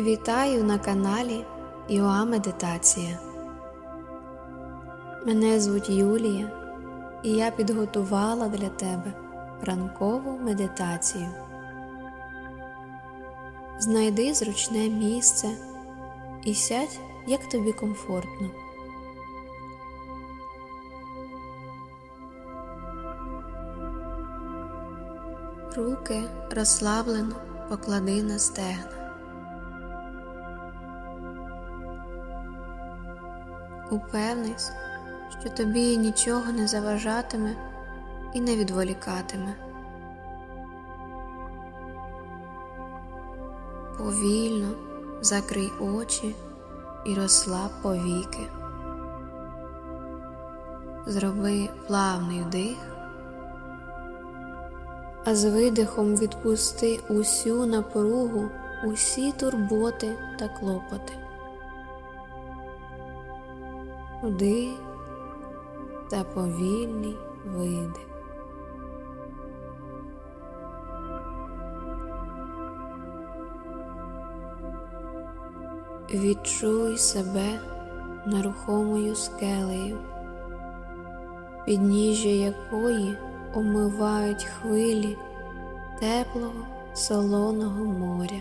Вітаю на каналі Іоа Медитація. Мене звуть Юлія, і я підготувала для тебе ранкову медитацію. Знайди зручне місце і сядь, як тобі комфортно. Руки розслаблено поклади на стегна. Упевнись, що тобі нічого не заважатиме і не відволікатиме. Повільно закрий очі і розслаб повіки. Зроби плавний вдих, а з видихом відпусти усю напругу, усі турботи та клопоти. Вдих та повільний видих. Відчуй себе нерухомою скелею, підніжжя якої омивають хвилі теплого солоного моря.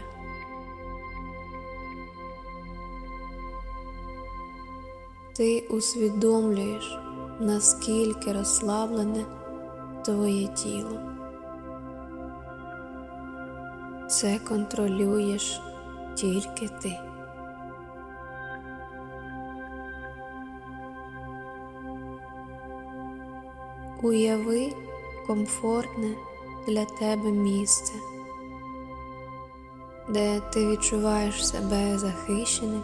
Ти усвідомлюєш, наскільки розслаблене твоє тіло. Це контролюєш тільки ти. Уяви комфортне для тебе місце, де ти відчуваєш себе захищеним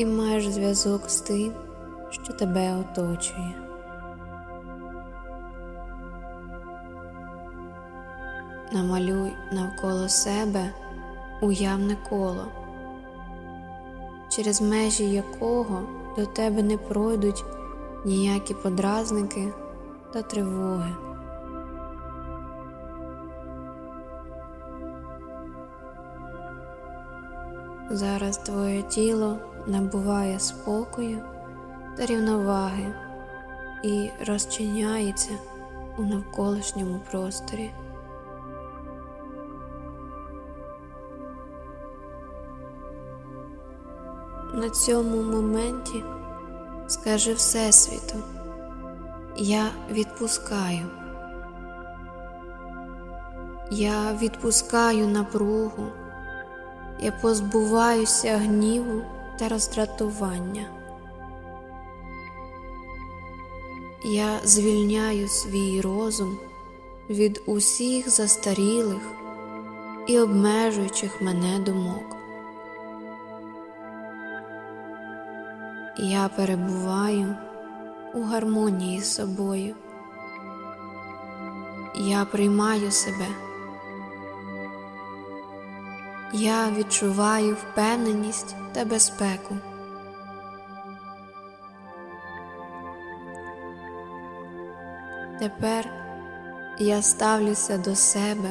і маєш зв'язок з тим, що тебе оточує. Намалюй навколо себе уявне коло, через межі якого до тебе не пройдуть ніякі подразники та тривоги. Зараз твоє тіло набуває спокою та рівноваги і розчиняється у навколишньому просторі. На цьому моменті скажи Всесвіту, я відпускаю. Я відпускаю напругу, я позбуваюся гніву та роздратування. Я звільняю свій розум від усіх застарілих і обмежуючих мене думок. Я перебуваю у гармонії з собою. Я приймаю себе. Я відчуваю впевненість та безпеку. Тепер я ставлюся до себе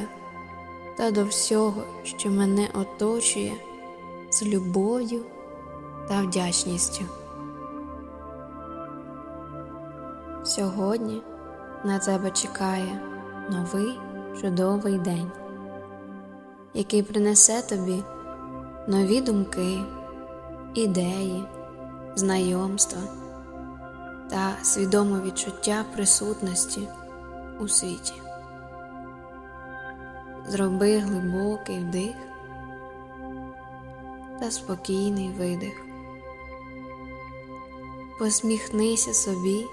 та до всього, що мене оточує, з любов'ю та вдячністю. Сьогодні на тебе чекає новий чудовий день, який принесе тобі нові думки, ідеї, знайомства та свідоме відчуття присутності у світі. Зроби глибокий вдих та спокійний видих. Посміхнися собі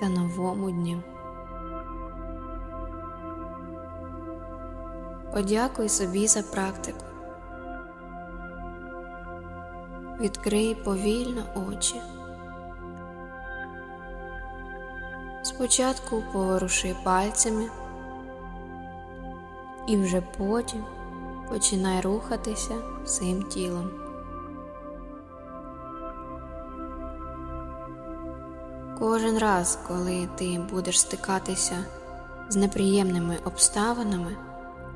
та новому дню. Подякуй собі за практику. Відкрий повільно очі. Спочатку поворуши пальцями і вже потім починай рухатися всім тілом. Кожен раз, коли ти будеш стикатися з неприємними обставинами,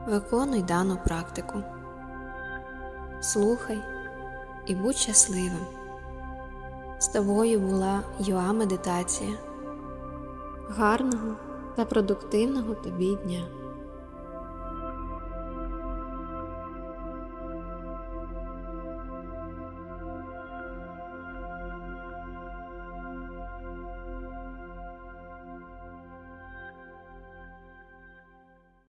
виконуй дану практику. слухай і будь щасливим. З тобою була Юа Медитація. Гарного та продуктивного тобі дня!